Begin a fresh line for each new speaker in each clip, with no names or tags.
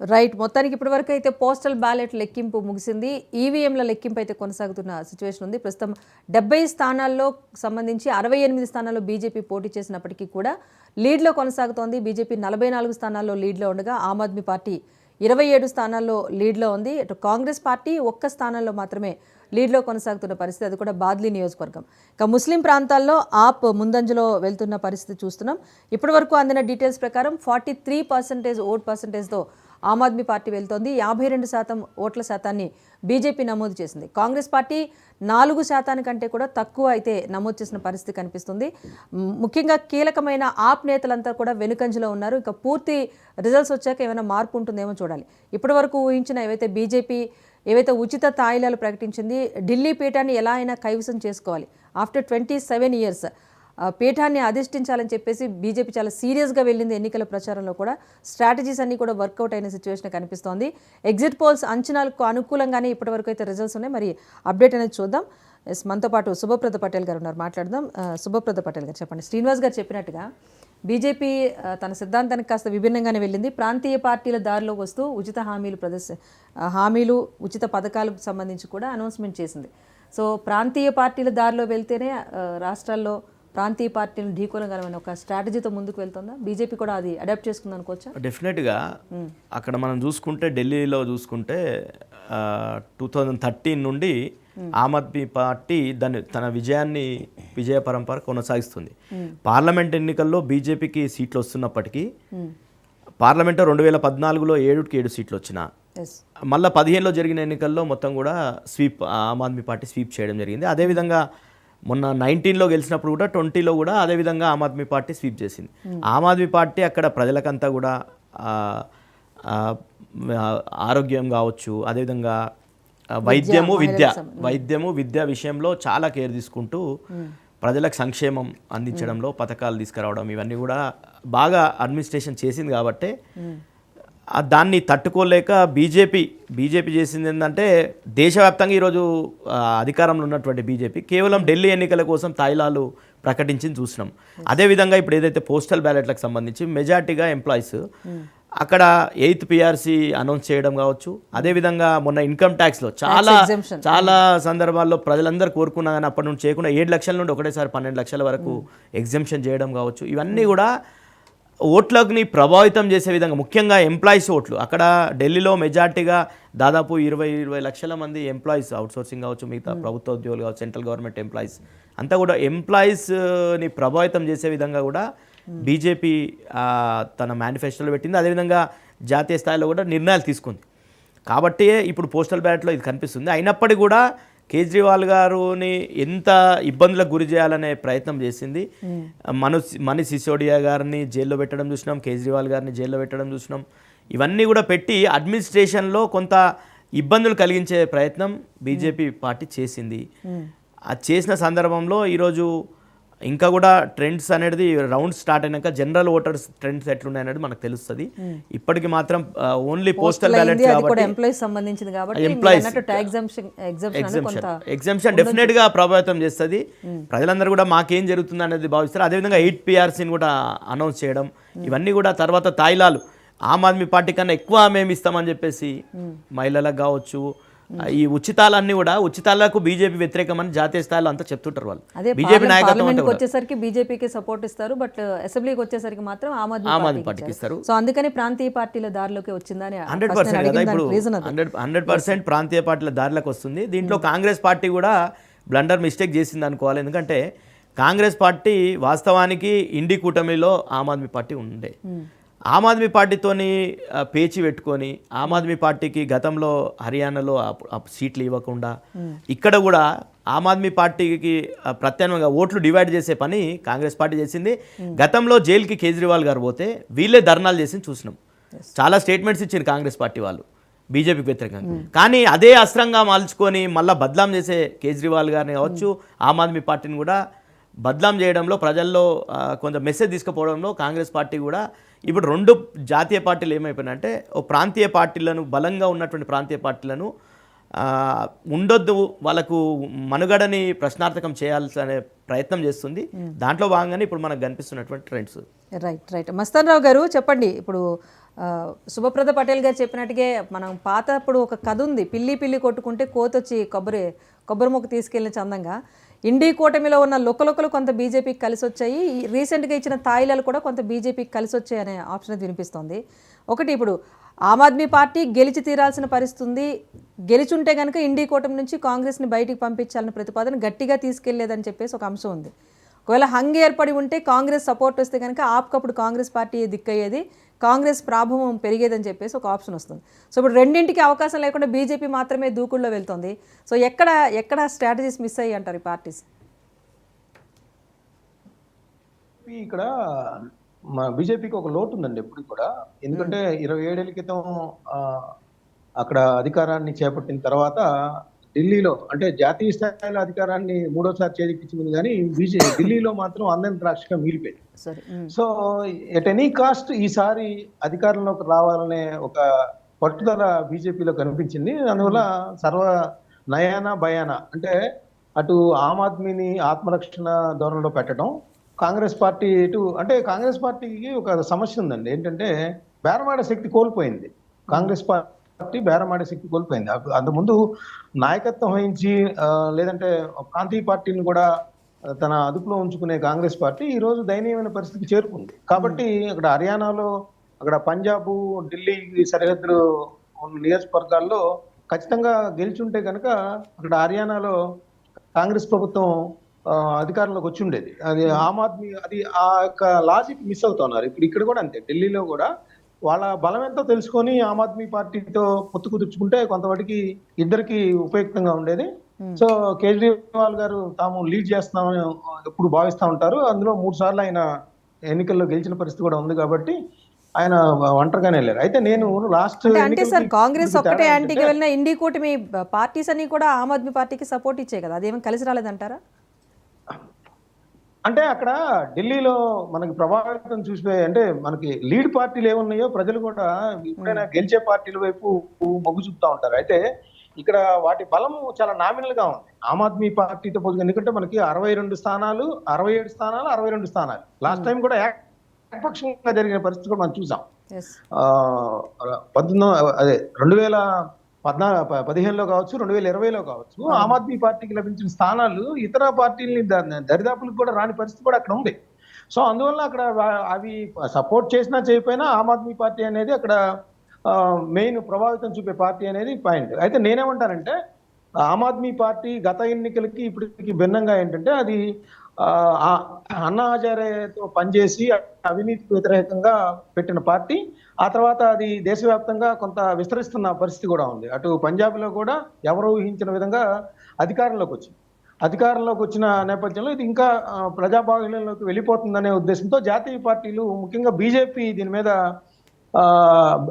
Right మొత్తానికి ఇప్పటివరకు అయితే పోస్టల్ బ్యాలెట్ లెక్కింపు ముగిసింది. ఈవీఎంల లెక్కింపు అయితే కొనసాగుతున్న సిచ్యువేషన్ ఉంది. ప్రస్తుతం డెబ్బై స్థానాల్లో సంబంధించి అరవై ఎనిమిది స్థానాల్లో బీజేపీ పోటీ చేసినప్పటికీ కూడా లీడ్లో కొనసాగుతోంది. బీజేపీ నలభై నాలుగు స్థానాల్లో లీడ్లో ఉండగా ఆమ్ ఆద్మీ పార్టీ ఇరవై ఏడు స్థానాల్లో లీడ్లో ఉంది. అటు కాంగ్రెస్ పార్టీ ఒక్క స్థానంలో మాత్రమే లీడ్లో కొనసాగుతున్న పరిస్థితి. అది కూడా బాద్లీ నియోజకవర్గం. ఇక ముస్లిం ప్రాంతాల్లో ఆప్ ముందంజలో వెళ్తున్న పరిస్థితి చూస్తున్నాం. ఇప్పటివరకు అందిన డీటెయిల్స్ ప్రకారం ఫార్టీ త్రీ పర్సెంటేజ్ ఓట్ పర్సెంటేజ్తో ఆమ్ ఆద్మీ పార్టీ వెళ్తోంది. యాభై రెండు శాతం ఓట్ల శాతాన్ని బీజేపీ నమోదు చేసింది. కాంగ్రెస్ పార్టీ నాలుగు శాతానికంటే కూడా తక్కువ అయితే నమోదు చేసిన పరిస్థితి కనిపిస్తుంది. ముఖ్యంగా కీలకమైన ఆప్ నేతలంతా కూడా వెనుకంజలో ఉన్నారు. ఇంకా పూర్తి రిజల్ట్స్ వచ్చాక ఏమైనా మార్పు ఉంటుందేమో చూడాలి. ఇప్పటి వరకు ఊహించిన ఏవైతే బీజేపీ ఏవైతే ఉచిత తాయిలాలు ప్రకటించింది ఢిల్లీ పీఠాన్ని ఎలా అయినా కైవసం చేసుకోవాలి. ఆఫ్టర్ ట్వంటీ సెవెన్ ఇయర్స్ పీఠాన్ని అధిష్ఠించాలని చెప్పేసి బీజేపీ చాలా సీరియస్గా వెళ్ళింది ఎన్నికల ప్రచారంలో కూడా. స్ట్రాటజీస్ అన్ని కూడా వర్కౌట్ అయిన సిచ్యువేషన్ కనిపిస్తోంది. ఎగ్జిట్ పోల్స్ అంచనాలకు అనుకూలంగానే ఇప్పటివరకు అయితే రిజల్ట్స్ ఉన్నాయి. మరి అప్డేట్ అనేది చూద్దాం. ఎస్ మనతో పాటు శుభప్రద పటేల్ గారు ఉన్నారు. మాట్లాడదాం. శుభప్రద పటేల్ గారు చెప్పండి. శ్రీనివాస్ గారు చెప్పినట్టుగా బీజేపీ తన సిద్ధాంతానికి కాస్త విభిన్నంగానే వెళ్ళింది. ప్రాంతీయ పార్టీల దారిలో వస్తూ ఉచిత హామీలు ప్రదర్శ హామీలు ఉచిత పథకాలకు సంబంధించి కూడా అనౌన్స్మెంట్ చేసింది. సో ప్రాంతీయ పార్టీల దారిలో వెళ్తేనే రాష్ట్రాల్లో ప్రాంతీయ పార్టీలను ఢీకొనగలమని ఒక స్ట్రాటజీతో ముందుకు వెళ్తుందా? బీజేపీ కూడా అది అడాప్ట్ చేసుకుంది అనుకోవచ్చా?
డెఫినెట్గా అక్కడ మనం చూసుకుంటే ఢిల్లీలో చూసుకుంటే టూ థౌజండ్ థర్టీన్ నుండి ఆమ్ ఆద్మీ పార్టీ దాని తన విజయాన్ని విజయ పరంపర కొనసాగిస్తుంది. పార్లమెంట్ ఎన్నికల్లో బీజేపీకి సీట్లు వస్తున్నప్పటికీ పార్లమెంట్లో రెండు వేల పద్నాలుగులో ఏడుకి ఏడు సీట్లు వచ్చిన మళ్ళీ పదిహేనులో జరిగిన ఎన్నికల్లో మొత్తం కూడా sweep Aam Aadmi party sweep చేయడం జరిగింది. అదేవిధంగా మొన్న నైన్టీన్లో గెలిచినప్పుడు కూడా ట్వంటీలో కూడా అదేవిధంగా ఆమ్ ఆద్మీ పార్టీ స్వీప్ చేసింది. ఆమ్ ఆద్మీ పార్టీ అక్కడ ప్రజలకంతా కూడా ఆరోగ్యం కావచ్చు అదేవిధంగా వైద్యము విద్య వైద్యము విద్య విషయంలో చాలా కేర్ తీసుకుంటూ ప్రజలకు సంక్షేమం అందించడంలో పథకాలు తీసుకురావడం ఇవన్నీ కూడా బాగా అడ్మినిస్ట్రేషన్ చేసింది కాబట్టి దాన్ని తట్టుకోలేక బీజేపీ బీజేపీ చేసింది ఏంటంటే దేశవ్యాప్తంగా ఈరోజు అధికారంలో ఉన్నటువంటి బీజేపీ కేవలం ఢిల్లీ ఎన్నికల కోసం తాయిలాలు ప్రకటించింది చూసినాం. అదేవిధంగా ఇప్పుడు ఏదైతే పోస్టల్ బ్యాలెట్లకు సంబంధించి మెజార్టీగా ఎంప్లాయీస్ అక్కడ ఎయిత్ పిఆర్సీ అనౌన్స్ చేయడం కావచ్చు. అదేవిధంగా మొన్న ఇన్కమ్ ట్యాక్స్లో చాలా. చాలా సందర్భాల్లో ప్రజలందరూ కోరుకున్నా కానీ అప్పటి నుంచి చేయకుండా ఏడు లక్షల నుండి ఒకటేసారి పన్నెండు లక్షల వరకు ఎగ్జంప్షన్ చేయడం కావచ్చు. ఇవన్నీ కూడా ఓట్లని ప్రభావితం చేసే విధంగా ముఖ్యంగా ఎంప్లాయీస్ ఓట్లు. అక్కడ ఢిల్లీలో మెజార్టీగా దాదాపు ఇరవై ఇరవై లక్షల మంది ఎంప్లాయీస్ అవుట్సోర్సింగ్ కావచ్చు మిగతా ప్రభుత్వ ఉద్యోగులు కావచ్చు సెంట్రల్ గవర్నమెంట్ ఎంప్లాయీస్ అంతా కూడా ఎంప్లాయీస్ని ప్రభావితం చేసే విధంగా కూడా బీజేపీ తన మేనిఫెస్టోలో పెట్టింది. అదేవిధంగా జాతీయ స్థాయిలో కూడా నిర్ణయాలు తీసుకుంది. కాబట్టి ఇప్పుడు పోస్టల్ బ్యాలెట్లో ఇది కనిపిస్తుంది. అయినప్పటికీ కూడా కేజ్రీవాల్ గారుని ఎంత ఇబ్బందులకు గురి చేయాలనే ప్రయత్నం చేసింది. మను మనీష్ సిసోడియా గారిని జైల్లో పెట్టడం చూసినాం కేజ్రీవాల్ గారిని జైల్లో పెట్టడం చూసినాం. ఇవన్నీ కూడా పెట్టి అడ్మినిస్ట్రేషన్లో కొంత ఇబ్బందులు కలిగించే ప్రయత్నం బీజేపీ పార్టీ చేసింది. అది చేసిన సందర్భంలో ఈరోజు ఇంకా కూడా ట్రెండ్స్ అనేది రౌండ్ స్టార్ట్ అయినాక జనరల్ ఓటర్స్ ట్రెండ్స్ ఎట్లున్నాయి అనేది మనకు తెలుస్తుంది. ఇప్పటికి మాత్రం ఓన్లీ పోస్టల్ బ్యాలెట్ కాబట్టి
ఎంప్లాయీస్ సంబంధించింది కాబట్టి ఎగ్జామ్షన్
డెఫినెట్గా ప్రభావితం చేస్తుంది. ప్రజలందరూ కూడా మాకేం జరుగుతుంది అనేది భావిస్తారు. అదేవిధంగా ఎయిట్ పిఆర్సీని కూడా అనౌన్స్ చేయడం ఇవన్నీ కూడా తర్వాత తాయిలాలు ఆమ్ ఆద్మీ పార్టీ కన్నా ఎక్కువ మేము ఇస్తామని చెప్పేసి మహిళలకు కావచ్చు ఈ ఉచితాలన్నీ కూడా ఉచితాలకు బీజేపీ వ్యతిరేకమని జాతీయ స్థాయిలో అంతా చెప్తుంటారు వాళ్ళు. బీజేపీ నాయకత్వం
వచ్చేసరికి బీజేపీకి సపోర్ట్ ఇస్తారు బట్ అసెంబ్లీకి వచ్చేసరికి మాత్రం ఆమ్ ఆద్మీ పార్టీకి
ఇస్తారు.
సో అందుకని ప్రాంతీయ పార్టీల దారిలోకి వచ్చిందని
హండ్రెడ్ పర్సెంట్ కదా ఇప్పుడు హండ్రెడ్ హండ్రెడ్ పర్సెంట్ ప్రాంతీయ పార్టీల దారిలోకి వస్తుంది. దీంట్లో కాంగ్రెస్ పార్టీ కూడా బ్లండర్ మిస్టేక్ చేసింది అనుకోవాలి. ఎందుకంటే కాంగ్రెస్ పార్టీ వాస్తవానికి ఇండి కూటమిలో ఆమ్ ఆద్మీ పార్టీ ఉండే. ఆమ్ ఆద్మీ పార్టీతోని పేచి పెట్టుకొని ఆమ్ ఆద్మీ పార్టీకి గతంలో హర్యానాలో సీట్లు ఇవ్వకుండా ఇక్కడ కూడా ఆమ్ ఆద్మీ పార్టీకి ప్రత్యామ్నాయంగా ఓట్లు డివైడ్ చేసే పని కాంగ్రెస్ పార్టీ చేసింది. గతంలో జైలుకి కేజ్రీవాల్ గారు పోతే వీళ్ళే ధర్నాలు చేసి చూసినాం. చాలా స్టేట్మెంట్స్ ఇచ్చారు కాంగ్రెస్ పార్టీ వాళ్ళు బీజేపీకి వ్యతిరేకంగా. కానీ అదే అస్త్రంగా మలుచుకొని మళ్ళీ బద్లాం చేసే కేజ్రీవాల్ గారిని కావచ్చు ఆమ్ ఆద్మీ పార్టీని కూడా బద్లాం చేయడంలో ప్రజల్లో కొంత మెసేజ్ తీసుకుపోవడంలో కాంగ్రెస్ పార్టీ కూడా ఇప్పుడు రెండు జాతీయ పార్టీలు ఏమైపోయినాయంటే ఓ ప్రాంతీయ పార్టీలను బలంగా ఉన్నటువంటి ప్రాంతీయ పార్టీలను ఉండొద్దు వాళ్ళకు మనుగడని ప్రశ్నార్థకం చేయాల్సిన ప్రయత్నం చేస్తుంది. దాంట్లో భాగంగానే ఇప్పుడు మనకు కనిపిస్తున్నటువంటి trends.
Right right. Mastan Rao గారు చెప్పండి. ఇప్పుడు శుభప్రద పటేల్ గారు చెప్పినట్టుగా మనం పాత అప్పుడు ఒక కథ ఉంది. పిల్లి పిల్లి కొట్టుకుంటే కోతొచ్చి కొబ్బరి కొబ్బరి మొక్క తీసుకెళ్ళిన చందంగా. ఇండి కూటమిలో ఉన్న లుకలుకలు కొంత బీజేపీకి కలిసి వచ్చాయి రీసెంట్గా ఇచ్చిన తాయిలాలు కూడా కొంత బీజేపీకి కలిసి వచ్చాయి అనే ఆప్షన్ వినిపిస్తోంది. ఒకటి ఇప్పుడు ఆమ్ ఆద్మీ పార్టీ గెలిచి తీరాల్సిన పరిస్థితుంది. గెలిచుంటే కనుక ఇండి కూటమి నుంచి కాంగ్రెస్ని బయటికి పంపించాలని ప్రతిపాదన గట్టిగా తీసుకెళ్ళేదని చెప్పేసి ఒక అంశం ఉంది. ఒకవేళ హంగ్ ఏర్పడి ఉంటే కాంగ్రెస్ సపోర్ట్ వస్తే కనుక ఆప్కప్పుడు కాంగ్రెస్ పార్టీ దిక్కయ్యేది. కాంగ్రెస్ ప్రాభవం పెరిగేదని చెప్పేసి ఒక ఆప్షన్ వస్తుంది. సో ఇప్పుడు రెండింటికి అవకాశం లేకుండా బీజేపీ మాత్రమే దూకుల్లో వెళ్తుంది. సో ఎక్కడ ఎక్కడ స్ట్రాటజీస్ మిస్ అయ్యి అంటారు ఈ పార్టీస్
ఇక్కడ మా బీజేపీకి ఒక లోటు ఉందండి ఎప్పుడు కూడా. ఎందుకంటే ఇరవై ఏడేళ్ళ క్రితం అక్కడ అధికారాన్ని చేపట్టిన తర్వాత ఢిల్లీలో అంటే జాతీయ స్థాయిలో అధికారాన్ని మూడోసారి చేజిక్కించింది కానీ బీజే ఢిల్లీలో మాత్రం అందరి ద్రాక్షగా మిగిలిపోయింది.
Um.
So at any cost ఈసారి అధికారంలోకి రావాలనే ఒక పట్టుదల బీజేపీలో కనిపించింది. అందువల్ల సర్వ నయాన భయాన అంటే అటు ఆమ్ ఆద్మీని ఆత్మరక్షణ ధోరణిలో పెట్టడం కాంగ్రెస్ పార్టీ ఇటు అంటే కాంగ్రెస్ పార్టీకి ఒక సమస్య ఉందండి. ఏంటంటే బేరమాడే శక్తి కోల్పోయింది. కాంగ్రెస్ పార్టీ బేరమాడే శక్తి కోల్పోయింది. అంతకుముందు నాయకత్వం వహించి లేదంటే ప్రాంతీయ పార్టీని కూడా తన అదుపులో ఉంచుకునే కాంగ్రెస్ పార్టీ ఈ రోజు దయనీయమైన పరిస్థితికి చేరుకుంది. కాబట్టి అక్కడ హర్యానాలో అక్కడ పంజాబ్ ఢిల్లీ సరిహద్దులు ఉన్న నియోజకవర్గాల్లో ఖచ్చితంగా గెలిచుంటే కనుక అక్కడ హర్యానాలో కాంగ్రెస్ ప్రభుత్వం అధికారంలోకి వచ్చి ఉండేది. అది ఆమ్ ఆద్మీ అది ఆ యొక్క లాజిక్ మిస్ అవుతున్నారు ఇప్పుడు ఇక్కడ కూడా అంతే. ఢిల్లీలో కూడా వాళ్ళ బలం ఎంతో తెలుసుకొని ఆమ్ ఆద్మీ పార్టీతో పొత్తు కుదుర్చుకుంటే కొంతవరకు ఇద్దరికి ఉపయుక్తంగా ఉండేది. సో కేజ్రీవాల్ గారు తాము లీడ్ చేస్తున్నామని ఎప్పుడు భావిస్తూ ఉంటారు. అందులో మూడు సార్లు ఆయన ఎన్నికల్లో గెలిచిన పరిస్థితి కూడా ఉంది కాబట్టి ఆయన ఒంటరిగానే వెళ్ళారు. అయితే నేను లాస్ట్
అంటే అంటే సార్ కాంగ్రెస్ ఒక్కటే యాంటీకి వెళ్ళిన ఇండి కూటమి పార్టీస్ అన్ని కూడా ఆమ్ ఆద్మీ పార్టీకి సపోర్ట్ ఇచ్చాయి కదా. అదేమీ కలిసి రాలేదంటారా?
అంటే అక్కడ ఢిల్లీలో మనకి ప్రభావితం చూసిపోయి అంటే మనకి లీడ్ పార్టీలు ఏమున్నాయో ప్రజలు కూడా ఎప్పుడైనా గెలిచే పార్టీల వైపు మొగ్గు చూపుతా ఉంటారు. అయితే ఇక్కడ వాటి బలం చాలా నామినల్గా ఉంది. ఆమ్ ఆద్మీ పార్టీతో పోల్చుకుని ఎందుకంటే మనకి అరవై రెండు స్థానాలు అరవై ఏడు స్థానాలు అరవై రెండు స్థానాలు. లాస్ట్ టైం కూడా ఏక- ఏకపక్షంగా జరిగిన పరిస్థితి కూడా మనం చూసాం. పంతొమ్మిది అదే రెండు వేల పద్నాలుగు పదిహేనులో కావచ్చు రెండు వేల ఇరవైలో కావచ్చు. ఆమ్ ఆద్మీ పార్టీకి లభించిన స్థానాలు ఇతర పార్టీలని దరిదాపులకు కూడా రాని పరిస్థితి కూడా అక్కడ ఉంది. సో అందువల్ల అక్కడ అవి సపోర్ట్ చేసినా చేయకపోయినా ఆమ్ ఆద్మీ పార్టీ అనేది అక్కడ మెయిన్ ప్రభావితం చూపే పార్టీ అనేది పాయింట్. అయితే నేనేమంటానంటే ఆమ్ ఆద్మీ పార్టీ గత ఎన్నికలకి ఇప్పటికి భిన్నంగా ఏంటంటే అది అన్నా హజారేతో పనిచేసి అవినీతికి వ్యతిరేకంగా పెట్టిన పార్టీ ఆ తర్వాత అది దేశవ్యాప్తంగా కొంత విస్తరిస్తున్న పరిస్థితి కూడా ఉంది. అటు పంజాబ్లో కూడా ఎవరు ఊహించిన విధంగా అధికారంలోకి వచ్చింది. అధికారంలోకి వచ్చిన నేపథ్యంలో ఇది ఇంకా ఆ, వెళ్ళిపోతుందనే ఉద్దేశంతో జాతీయ పార్టీలు ముఖ్యంగా బీజేపీ దీని మీద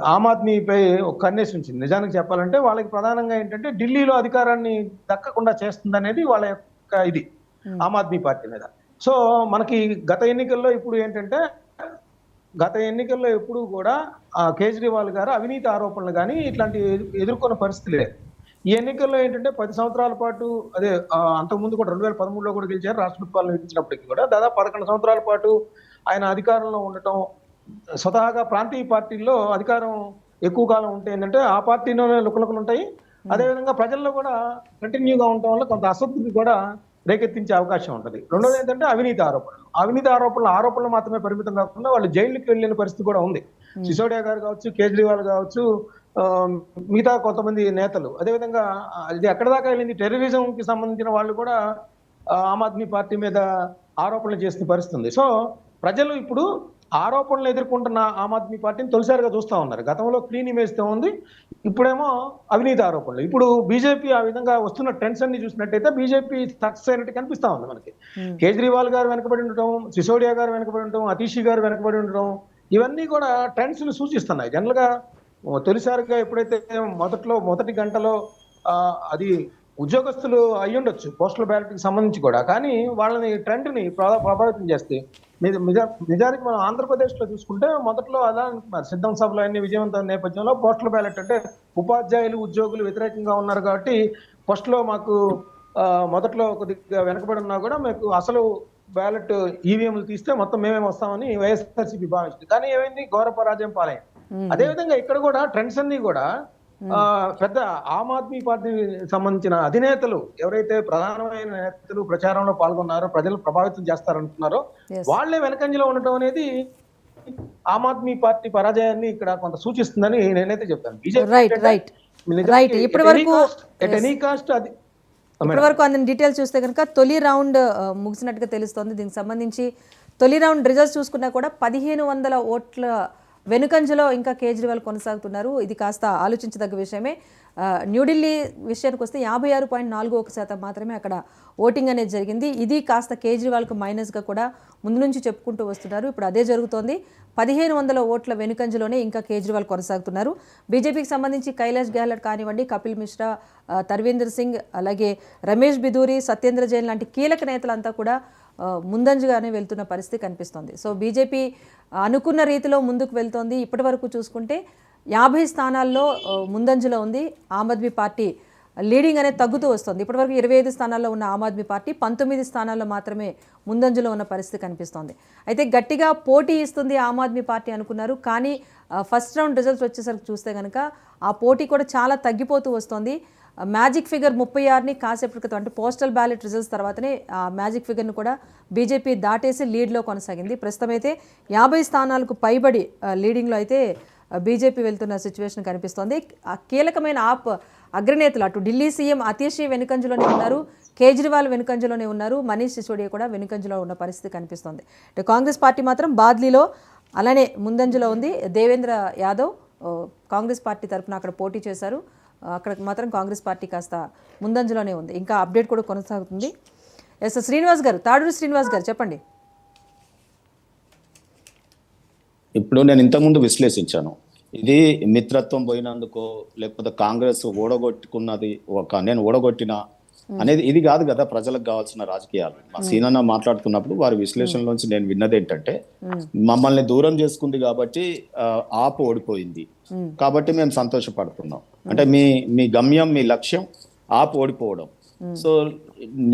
ఆమ్ ఆద్మీపై ఒక కన్నేసి ఉంచింది. నిజానికి చెప్పాలంటే వాళ్ళకి ప్రధానంగా ఏంటంటే ఢిల్లీలో అధికారాన్ని దక్కకుండా చేస్తుందనేది వాళ్ళ యొక్క ఇది. ఆమ్ ఆద్మీ పార్టీ మీద. సో మనకి గత ఎన్నికల్లో ఇప్పుడు ఏంటంటే గత ఎన్నికల్లో ఎప్పుడు కూడా కేజ్రీవాల్ గారు అవినీతి ఆరోపణలు కానీ ఇట్లాంటి ఎదు- ఎదుర్కొన్న పరిస్థితి లేదు. ఈ ఎన్నికల్లో ఏంటంటే పది సంవత్సరాల పాటు అదే అంతకుముందు కూడా రెండు వేల పదమూడులో కూడా గెలిచారు రాష్ట్రపతి పాలన విధించినప్పటికీ కూడా దాదాపు పదకొండు సంవత్సరాల పాటు ఆయన అధికారంలో ఉండటం స్వతహాగా ప్రాంతీయ పార్టీల్లో అధికారం ఎక్కువ కాలం ఉంటే ఏంటంటే ఆ పార్టీలోనే లుకలుకలు ఉంటాయి. అదేవిధంగా ప్రజల్లో కూడా కంటిన్యూగా ఉండటం వల్ల కొంత అసంతృప్తి కూడా రేకెత్తించే అవకాశం ఉంటుంది. రెండోది ఏంటంటే అవినీతి ఆరోపణలు. అవినీతి ఆరోపణలు ఆరోపణలు మాత్రమే పరిమితం కాకుండా వాళ్ళు జైలుకి వెళ్ళిన పరిస్థితి కూడా ఉంది. సిసోడియా గారు కావచ్చు కేజ్రీవాల్ కావచ్చు మిగతా కొంతమంది నేతలు. అదేవిధంగా ఇది ఎక్కడ దాకా వెళ్ళింది? టెర్రరిజం కి సంబంధించిన వాళ్ళు కూడా ఆమ్ ఆద్మీ పార్టీ మీద ఆరోపణలు చేసిన పరిస్థితి ఉంది. సో ప్రజలు ఇప్పుడు ఆరోపణలు ఎదుర్కొంటున్న ఆమ్ ఆద్మీ పార్టీని తొలిసారిగా చూస్తా ఉన్నారు. గతంలో క్లీన్ ఇమేజ్తో ఉంది. ఇప్పుడేమో అవినీతి ఆరోపణలు. ఇప్పుడు బీజేపీ ఆ విధంగా వస్తున్న ట్రెండ్స్ అన్ని చూసినట్టయితే బీజేపీ సక్సెస్ అయినట్టు కనిపిస్తా ఉంది మనకి. కేజ్రీవాల్ గారు వెనకబడి ఉండటం సిసోడియా గారు వెనకబడి ఉండటం అతీషి గారు వెనకబడి ఉండటం ఇవన్నీ కూడా ట్రెండ్స్ని సూచిస్తున్నాయి. జనరల్గా ఓ, తొలిసారిగా ఎప్పుడైతే మొదట్లో మొదటి గంటలో అది ఉద్యోగస్తులు అయ్యుండొచ్చు పోస్టల్ బ్యాలెట్కి సంబంధించి కూడా. కానీ వాళ్ళని ట్రెండ్ని ప్రభా- ప్రభావితం చేస్తే నిజ- నిజా- నిజానికి మనం ఆంధ్రప్రదేశ్లో చూసుకుంటే మొదట్లో అలా అనుకున్నారు. సిద్ధం సభలో అన్ని విజయవంతం నేపథ్యంలో పోస్టల్ బ్యాలెట్ అంటే ఉపాధ్యాయులు ఉద్యోగులు వ్యతిరేకంగా ఉన్నారు కాబట్టి ఫస్ట్లో మాకు మొదట్లో కొద్దిగా వెనకబడి ఉన్నా కూడా మీకు అసలు బ్యాలెట్ ఈవీఎంలు తీస్తే మొత్తం మేమే వస్తామని వైఎస్ఆర్సీపీ భావిస్తుంది కానీ ఏమైంది? ఘోర పరాజయం పాలైంది. అదే విధంగా ఇక్కడ కూడా ట్రెండ్స్ అన్ని కూడా పెద్ద ఆమ్ ఆద్మీ పార్టీ సంబంధించిన అధినేతలు ఎవరైతే ప్రధానమైన నేతలు ప్రచారంలో పాల్గొన్నారో ప్రజలు ప్రభావితం చేస్తారనుకున్నారో
Yes.
వాళ్ళే వెనకంజలో ఉండటం అనేది ఆమ్ ఆద్మీ పార్టీ పరాజయాన్ని ఇక్కడ కొంత సూచిస్తుందని నేనైతే చెప్తాను. బీజేపీ
ఇప్పటి వరకు
ఎనీ కాస్ట్ అది
ఇప్పటి వరకు అందిన డీటెయిల్స్ చూస్తే కనుక తొలి రౌండ్ ముగిసినట్టుగా తెలుస్తోంది. దీనికి సంబంధించి తొలి రౌండ్ రిజల్ట్స్ చూసుకున్నా కూడా పదిహేను వందల ఓట్ల వెనుకంజలో ఇంకా కేజ్రీవాల్ కొనసాగుతున్నారు. ఇది కాస్త ఆలోచించదగ్గ విషయమే. న్యూఢిల్లీ విషయానికి వస్తే యాభై ఆరు పాయింట్ నాలుగు ఒక శాతం మాత్రమే అక్కడ ఓటింగ్ అనేది జరిగింది. ఇది కాస్త కేజ్రీవాల్కు మైనస్గా కూడా ముందు నుంచి చెప్పుకుంటూ వస్తున్నారు. ఇప్పుడు అదే జరుగుతోంది. పదిహేను వందల ఓట్ల వెనుకంజలోనే ఇంకా కేజ్రీవాల్ కొనసాగుతున్నారు. బీజేపీకి సంబంధించి కైలాష్ గెహ్లట్ కానివ్వండి కపిల్ మిశ్రా తర్వీందర్ సింగ్ అలాగే రమేష్ బిదూరి సత్యేంద్ర జైన్ లాంటి కీలక నేతలంతా కూడా ముందంజగానే వెళ్తున్న పరిస్థితి కనిపిస్తోంది. సో బీజేపీ అనుకున్న రీతిలో ముందుకు వెళ్తోంది. ఇప్పటి వరకు చూసుకుంటే యాభై స్థానాల్లో ముందంజలో ఉంది. ఆమ్ ఆద్మీ పార్టీ లీడింగ్ అనేది తగ్గుతూ వస్తుంది. ఇప్పటివరకు ఇరవై ఐదు స్థానాల్లో ఉన్న ఆమ్ ఆద్మీ పార్టీ పంతొమ్మిది స్థానాల్లో మాత్రమే ముందంజలో ఉన్న పరిస్థితి కనిపిస్తోంది. అయితే గట్టిగా పోటీ ఇస్తుంది ఆమ్ ఆద్మీ పార్టీ అనుకున్నారు. కానీ ఫస్ట్ రౌండ్ రిజల్ట్స్ వచ్చేసరికి చూస్తే కనుక ఆ పోటీ కూడా చాలా తగ్గిపోతూ వస్తుంది. మ్యాజిక్ ఫిగర్ ముప్పై ఆరుని కాసేపటి క్రితం అంటే పోస్టల్ బ్యాలెట్ రిజల్ట్స్ తర్వాతనే ఆ మ్యాజిక్ ఫిగర్ను కూడా బీజేపీ దాటేసి లీడ్లో కొనసాగింది. ప్రస్తుతమైతే యాభై స్థానాలకు పైబడి లీడింగ్లో అయితే బీజేపీ వెళ్తున్న సిచ్యువేషన్ కనిపిస్తోంది. ఆ కీలకమైన ఆప్ అగ్రనేతలు అటు ఢిల్లీ సీఎం అతీషి వెనుకంజలోనే ఉన్నారు కేజ్రీవాల్ వెనుకంజలోనే ఉన్నారు మనీష్ సిసోడియా కూడా వెనుకంజలో ఉన్న పరిస్థితి కనిపిస్తోంది. అంటే కాంగ్రెస్ పార్టీ మాత్రం బాద్లీలో అలానే ముందంజలో ఉంది. దేవేంద్ర యాదవ్ కాంగ్రెస్ పార్టీ తరఫున అక్కడ పోటీ చేశారు. అక్కడ మాత్రం కాంగ్రెస్ పార్టీ కాస్త ముందంజలోనే ఉంది. ఇంకా అప్డేట్ కూడా కొనసాగుతుంది. ఎస్ శ్రీనివాస్ గారు తాడూరు శ్రీనివాస్ గారు చెప్పండి.
ఇప్పుడు నేను ఇంతకుముందు విశ్లేషించాను. ఇది మిత్రత్వం పోయినందుకో లేకపోతే కాంగ్రెస్ ఓడగొట్టుకున్నది ఒక నేను ఓడగొట్టిన అనేది ఇది కాదు కదా ప్రజలకు కావాల్సిన రాజకీయాలు. మా సీనన్న మాట్లాడుతున్నప్పుడు వారి విశ్లేషణలోంచి నేను విన్నది ఏంటంటే మమ్మల్ని దూరం చేసుకుంది కాబట్టి ఆపు ఓడిపోయింది. కాబట్టి మేము సంతోషపడుతున్నాం. అంటే మీ మీ గమ్యం మీ లక్ష్యం ఆపు ఓడిపోవడం. సో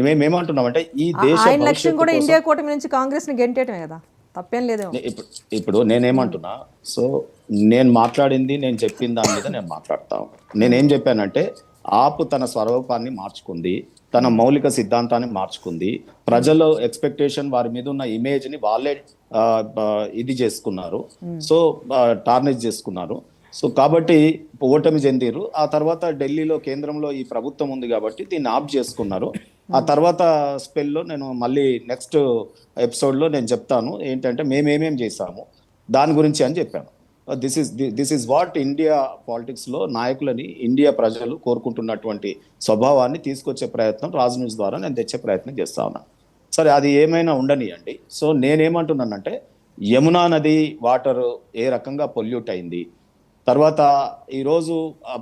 మేమేమంటున్నాం అంటే ఈ దేశ
లక్ష్యం కూడా ఇండియా కూటమి నుంచి కాంగ్రెస్ని గెంటేయటమే కదా. తప్పేం లేదేమో.
ఇప్పుడు నేనేమంటున్నా సో నేను మాట్లాడింది నేను చెప్పిన దాని మీద నేను మాట్లాడతా. నేనేం చెప్పానంటే ఆపు తన స్వరూపాన్ని మార్చుకుంది తన మౌలిక సిద్ధాంతాన్ని మార్చుకుంది ప్రజల ఎక్స్పెక్టేషన్ వారి మీద ఉన్న ఇమేజ్ని వాళ్ళే ఇది చేసుకున్నారు. సో టార్నిష్ చేసుకున్నారు. సో కాబట్టి ఓటమి చెందిరు ఆ తర్వాత ఢిల్లీలో కేంద్రంలో ఈ ప్రభుత్వం ఉంది కాబట్టి దీన్ని ఆఫ్ చేసుకున్నారు. ఆ తర్వాత స్పెల్లో నేను మళ్ళీ నెక్స్ట్ ఎపిసోడ్లో నేను చెప్తాను. ఏంటంటే మేమేమేం చేశాము? దాని గురించి అని చెప్పాను. This is this is what India పాలిటిక్స్లో నాయకులని ఇండియా ప్రజలు కోరుకుంటున్నటువంటి స్వభావాన్ని తీసుకొచ్చే ప్రయత్నం రాజ్ న్యూస్ ద్వారా నేను తెచ్చే ప్రయత్నం చేస్తా ఉన్నాను సరే అది ఏమైనా ఉండనియండి. సో నేనేమంటున్నానంటే యమునా నది వాటర్ ఏ రకంగా పొల్యూట్ అయింది? తర్వాత ఈరోజు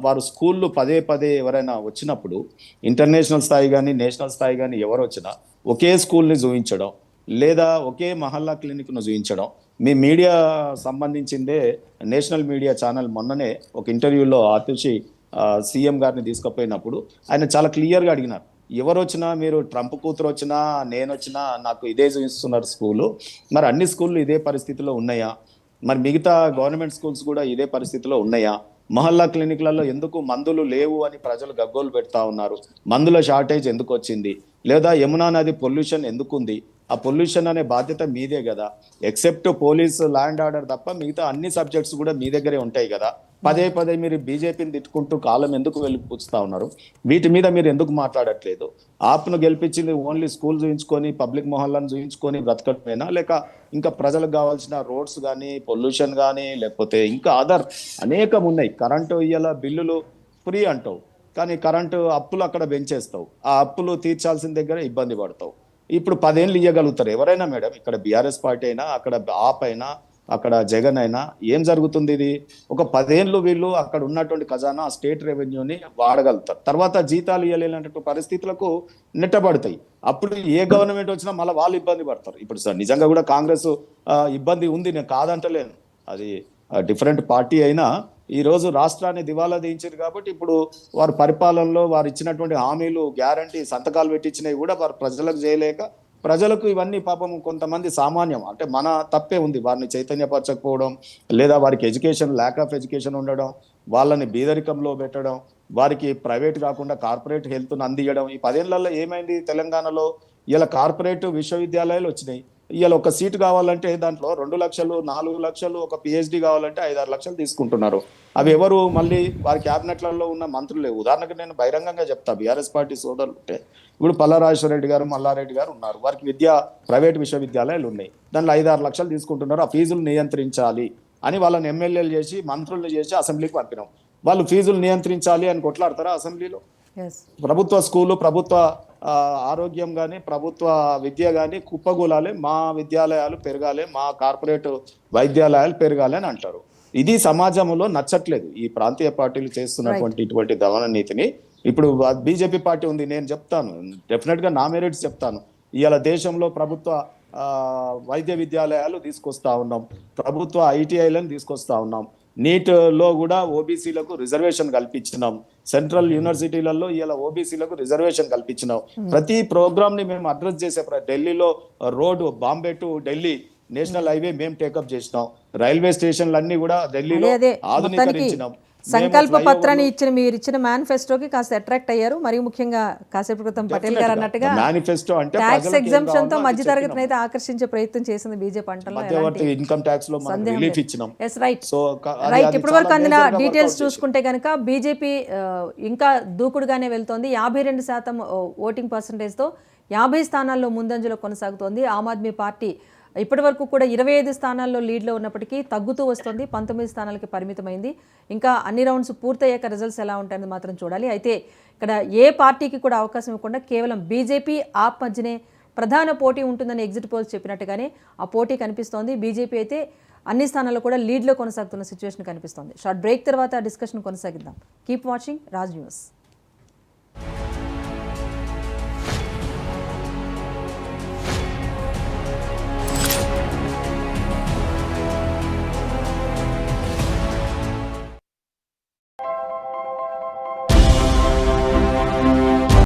వారు స్కూళ్ళు పదే పదే ఎవరైనా వచ్చినప్పుడు ఇంటర్నేషనల్ స్థాయి కానీ నేషనల్ స్థాయి కానీ ఎవరు వచ్చినా ఒకే స్కూల్ని చూపించడం లేదా ఒకే మహల్లా క్లినిక్ను చూపించడం మీ మీడియా సంబంధించిందే నేషనల్ మీడియా ఛానల్ మొన్ననే ఒక ఇంటర్వ్యూలో ఆతుషి సీఎం గారిని తీసుకుపోయినప్పుడు ఆయన చాలా క్లియర్గా అడిగినారు. ఎవరు వచ్చినా మీరు ట్రంప్ కూతురు వచ్చినా నేను వచ్చినా నాకు ఇదే చూపిస్తున్నారు స్కూలు. మరి అన్ని స్కూళ్ళు ఇదే పరిస్థితిలో ఉన్నాయా? మరి మిగతా గవర్నమెంట్ స్కూల్స్ కూడా ఇదే పరిస్థితిలో ఉన్నాయా? మహల్లా క్లినిక్లలో ఎందుకు మందులు లేవు అని ప్రజలు గగ్గోలు పెడతా ఉన్నారు? మందుల షార్టేజ్ ఎందుకు వచ్చింది? లేదా యమునా నది పొల్యూషన్ ఎందుకుంది? ఆ పొల్యూషన్ అనే బాధ్యత మీదే కదా. ఎక్సెప్ట్ పోలీస్ ల్యాండ్ ఆర్డర్ తప్ప మిగతా అన్ని సబ్జెక్ట్స్ కూడా మీ దగ్గరే ఉంటాయి కదా. పదే పదే మీరు బీజేపీని తిట్టుకుంటూ కాలం ఎందుకు వెళ్ళిపుచ్చుతా ఉన్నారు? వీటి మీద మీరు ఎందుకు మాట్లాడట్లేదు? ఆప్ను గెలిపించింది ఓన్లీ స్కూల్ చూయించుకొని పబ్లిక్ మొహల్లాను చూయించుకొని బ్రతకడమేనా? లేక ఇంకా ప్రజలకు కావాల్సిన రోడ్స్ కానీ పొల్యూషన్ కానీ లేకపోతే ఇంకా అదర్ అనేకం ఉన్నాయి. కరెంటు ఇయ్యాల బిల్లులు ఫ్రీ అంటావు. కానీ కరెంటు అప్పులు అక్కడ పెంచేస్తావు. ఆ అప్పులు తీర్చాల్సిన దగ్గర ఇబ్బంది పడతావు. ఇప్పుడు పదేళ్ళు ఇవ్వగలుగుతారు ఎవరైనా మేడం ఇక్కడ బీఆర్ఎస్ పార్టీ అయినా అక్కడ ఆప్ అయినా అక్కడ జగన్ అయినా ఏం జరుగుతుంది ఇది? ఒక పదేళ్ళు వీళ్ళు అక్కడ ఉన్నటువంటి ఖజానా స్టేట్ రెవెన్యూని వాడగలుగుతారు. తర్వాత జీతాలు ఇవ్వలేనటువంటి పరిస్థితులకు నెట్టబడతాయి. అప్పుడు ఏ గవర్నమెంట్ వచ్చినా మళ్ళీ వాళ్ళు ఇబ్బంది పడతారు. ఇప్పుడు సార్ నిజంగా కూడా కాంగ్రెస్ ఇబ్బంది ఉంది నేను కాదంటలేను. అది డిఫరెంట్ పార్టీ అయినా ఈరోజు రాష్ట్రాన్ని దివాలా దించారు కాబట్టి ఇప్పుడు వారు పరిపాలనలో వారు ఇచ్చినటువంటి హామీలు గ్యారంటీ సంతకాలు పెట్టించినవి కూడా వారు ప్రజలకు చేయలేక ప్రజలకు ఇవన్నీ పాపం కొంతమంది సామాన్యం. అంటే మన తప్పే ఉంది. వారిని చైతన్యపరచకపోవడం లేదా వారికి ఎడ్యుకేషన్ ల్యాక్ ఆఫ్ ఎడ్యుకేషన్ ఉండడం వాళ్ళని బీదరికంలో పెట్టడం వారికి ప్రైవేట్ కాకుండా కార్పొరేట్ హెల్త్ను అందియడం. ఈ పదేళ్ళలో ఏమైంది? తెలంగాణలో ఇలా కార్పొరేట్ విశ్వవిద్యాలయాలు వచ్చినాయి. ఇవాళ ఒక సీట్ కావాలంటే దాంట్లో రెండు లక్షలు నాలుగు లక్షలు ఒక పిహెచ్డి కావాలంటే ఐదారు లక్షలు తీసుకుంటున్నారు. అవి ఎవరు మళ్ళీ వారి క్యాబినెట్లలో ఉన్న మంత్రులే ఉదాహరణకు నేను బహిరంగంగా చెప్తా బీఆర్ఎస్ పార్టీ సోదరులు ఉంటే ఇప్పుడు పల్లారాజేశ్వర రెడ్డి గారు మల్లారెడ్డి గారు ఉన్నారు. వారికి విద్యా ప్రైవేట్ విశ్వవిద్యాలయాలు ఉన్నాయి. దాంట్లో ఐదారు లక్షలు తీసుకుంటున్నారు. ఆ ఫీజులు నియంత్రించాలి అని వాళ్ళని ఎమ్మెల్యేలు చేసి మంత్రులను చేసి అసెంబ్లీకి పంపినాం. వాళ్ళు ఫీజులు నియంత్రించాలి అని కొట్లాడతారా అసెంబ్లీలో? ప్రభుత్వ స్కూలు ప్రభుత్వ ఆరోగ్యం కానీ ప్రభుత్వ విద్య కానీ కుప్పగూలాలి మా విద్యాలయాలు పెరగాలి మా కార్పొరేట్ వైద్యాలయాలు పెరగాలి అని అంటారు. ఇది సమాజంలో నచ్చట్లేదు. ఈ ప్రాంతీయ పార్టీలు చేస్తున్నటువంటి ఇటువంటి దమన నీతిని. ఇప్పుడు బీజేపీ పార్టీ ఉంది నేను చెప్తాను. డెఫినెట్గా నా మెరిట్స్ చెప్తాను. ఇవాళ దేశంలో ప్రభుత్వ వైద్య విద్యాలయాలు తీసుకొస్తా ఉన్నాం. ప్రభుత్వ ఐటీఐలను తీసుకొస్తా ఉన్నాం. నీట్లో కూడా ఓబీసీలకు రిజర్వేషన్ కల్పించినాం. సెంట్రల్ యూనివర్సిటీలలో ఇలా ఓబీసీలకు రిజర్వేషన్ కల్పించినాం. ప్రతి ప్రోగ్రామ్ని మేము అడ్రస్ చేసే ఢిల్లీలో road Bombay to Delhi national highway మేము టేకప్ చేసినాం. రైల్వే స్టేషన్లు అన్ని కూడా ఢిల్లీలో ఆధునీకరించినాం.
సంకల్ప పత్రాన్ని ఇచ్చిన మీరు ఇచ్చిన మేనిఫెస్టోకి కాస్త అట్రాక్ట్ అయ్యారు. మరి ముఖ్యంగా కాసేపు క్రితం పటేల్ గారు అన్నట్టుగా
మేనిఫెస్టో అంటే
ట్యాక్స్
ఎగ్జామ్షన్తో
మధ్య తరగతిని. అయితే ఆకర్షించే ప్రయత్నం చేసింది బీజేపీ అంటలో
మధ్యవర్తి ఇన్కమ్
ట్యాక్స్లో
రిలీఫ్. ఇచ్చినాం.
ఎస్ రైట్
సో
రైట్ ఇప్పటి వరకు అందిన డీటెయిల్స్. చూసుకుంటే కనుక బీజేపీ ఇంకా దూకుడుగానే వెళ్తోంది. యాభై రెండు శాతం ఓటింగ్ పర్సంటేజ్తో యాభై స్థానాల్లో ముందంజలో కొనసాగుతోంది. ఆమ్ ఆద్మీ పార్టీ ఇప్పటి వరకు కూడా ఇరవై ఐదు స్థానాల్లో లీడ్లో ఉన్నప్పటికీ తగ్గుతూ వస్తుంది. పంతొమ్మిది స్థానాలకి పరిమితమైంది. ఇంకా అన్ని రౌండ్స్ పూర్తయ్యాక రిజల్ట్స్ ఎలా ఉంటాయని మాత్రం చూడాలి. అయితే ఇక్కడ ఏ పార్టీకి కూడా అవకాశం ఇవ్వకుండా కేవలం బీజేపీ ఆప్ మధ్యనే ప్రధాన పోటీ ఉంటుందని ఎగ్జిట్ పోల్స్ చెప్పినట్టుగానే ఆ పోటీ కనిపిస్తోంది. బీజేపీ అయితే అన్ని స్థానాల్లో కూడా లీడ్లో కొనసాగుతున్న సిచ్యువేషన్ కనిపిస్తోంది. షార్ట్ బ్రేక్ తర్వాత డిస్కషన్ కొనసాగిద్దాం. Keep watching Raj news